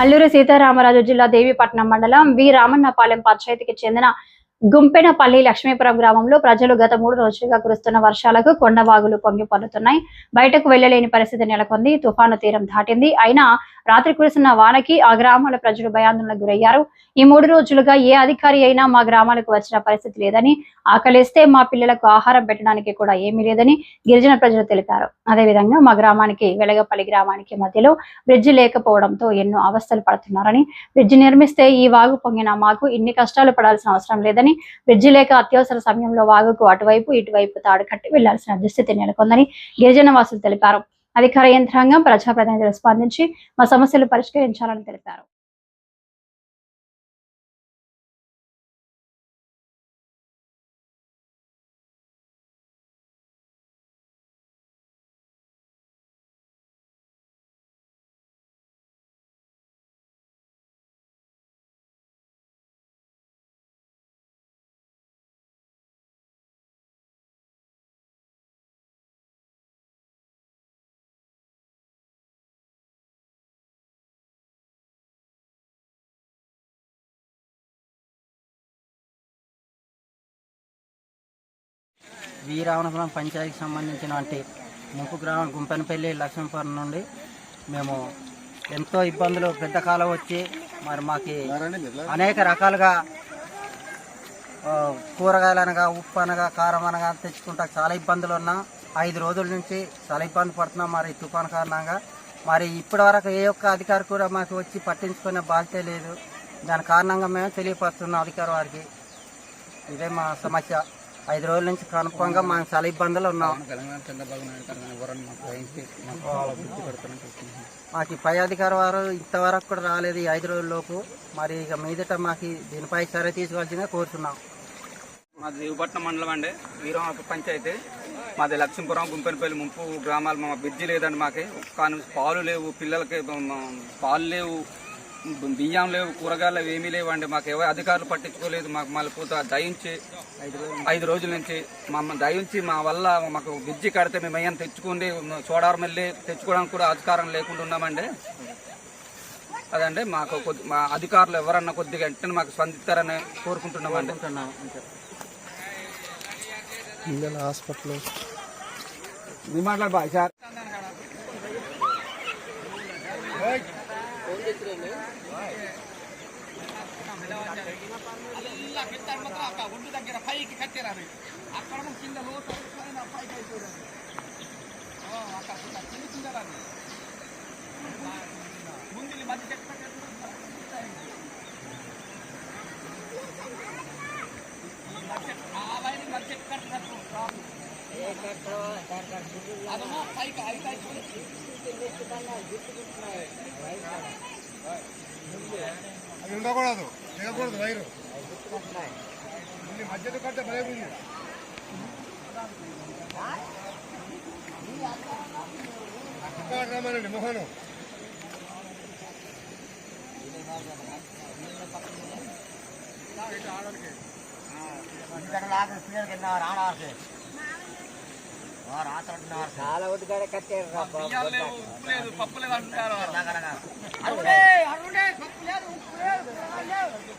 అల్లూరి సీతారామరాజు జిల్లా దేవీపట్నం మండలం వి రామన్నపాలెం పంచాయతీకి చెందిన గుంపెనపల్లి లక్ష్మీపురం గ్రామంలో ప్రజలు గత మూడు రోజులుగా కురుస్తున్న వర్షాలకు కొండవాగులు పొంగి పడుతున్నాయి. బయటకు వెళ్ళలేని పరిస్థితి నెలకొంది. తుఫాను తీరం దాటింది. అయినా రాత్రి కురిసిన వానకి ఆ గ్రామాల ప్రజలు భయాందోళనకు గురయ్యారు. ఈ మూడు రోజులుగా ఏ అధికారి అయినా మా గ్రామాలకు వచ్చిన పరిస్థితి లేదని ఆకలిస్తే మా పిల్లలకు ఆహారం పెట్టడానికి కూడా ఏమీ లేదని గిరిజన ప్రజలు తెలిపారు. అదేవిధంగా మా గ్రామానికి వెలగపల్లి గ్రామానికి మధ్యలో బ్రిడ్జి లేకపోవడంతో ఎన్నో అవస్థలు పడుతున్నారని బ్రిడ్జి నిర్మిస్తే ఈ వాగు పొంగిన మాకు ఇన్ని కష్టాలు పడాల్సిన అవసరం లేదని బ్రిడ్జి లేక అత్యవసర సమయంలో వాగుకు అటువైపు ఇటువైపు తాడు కట్టి వెళ్ళాల్సిన దుస్థితి నెలకొందని గిరిజన వాసులు తెలిపారు. అధికార యంత్రాంగం ప్రజాప్రతినిధులు స్పందించి మా సమస్యలు పరిష్కరించాలని తెలిపారు. వీరావనపురం పంచాయతీకి సంబంధించినటువంటి ముంపు గ్రామం గుంపెనపల్లి లక్ష్మీపురం నుండి మేము ఎంతో ఇబ్బందులు పెద్ద కాలం వచ్చి మరి మాకు అనేక రకాలుగా కూరగాయలు అనగా ఉప్పు అనగా కారం అనగా తెచ్చుకుంటా చాలా ఇబ్బందులు ఉన్నాం. ఐదు రోజుల నుంచి చాలా ఇబ్బంది పడుతున్నాం మరి తుఫాన్ కారణంగా. మరి ఇప్పటి వరకు ఏ ఒక్క అధికారి కూడా మాకు వచ్చి పట్టించుకునే బాధ్యత లేదు. దాని కారణంగా మేము తెలియపరుస్తున్నాం అధికారి వారికి ఇదే మా సమస్య. ఐదు రోజుల నుంచి కన్ఫర్మ్గా మేము చాలా ఇబ్బందులు ఉన్నాం. మాకు ఈ పై అధికారి వారు ఇంతవరకు కూడా రాలేదు ఈ ఐదు రోజుల్లోపు మరి ఇక మీదట మాకు దీనిపై సరే తీసుకోవాల్సిందే కోరుతున్నాం మాది దేవపట్నం మండలం అండి. వీరం పంచాయతీ. మాది లక్ష్మీపురం గుంపెనపల్లి ముంపు గ్రామాలు. మా బ్రిడ్జి లేదండి మాకి. కానీ పాలు లేవు పిల్లలకి పాలు లేవు. బియ్యం లేవు కూరగాయలు లేవు ఏమీ లేవండి మాకు ఎవరు అధికారులు పట్టించుకోలేదు. మాకు మళ్ళీ పూత దయించి ఐదు రోజుల నుంచి మమ్మల్ని దయించి మా వల్ల మాకు బ్రిడ్జి కడితే మేము అయ్యాన్ని తెచ్చుకుండి చోడారం వెళ్ళి తెచ్చుకోవడానికి కూడా అధికారం లేకుండా ఉన్నామండి. అదండి మాకు కొద్ది మా అధికారులు ఎవరన్నా కొద్దిగా వెంటనే మాకు స్పందిస్తారని కోరుకుంటున్నామండి. కోరుకుంటున్నాం. అంతే హాస్పిటల్. మీ పైకి బాయ్ అక్కడ అది ఉండకూడదు దిగకూడదు వైరు మళ్ళీ మధ్యలో కట్టే భయం ఉంది ఇక్కడ రమ్మనండి మోహను చాలా ఒడ్డుగాడ కట్టారు పప్పు లేదు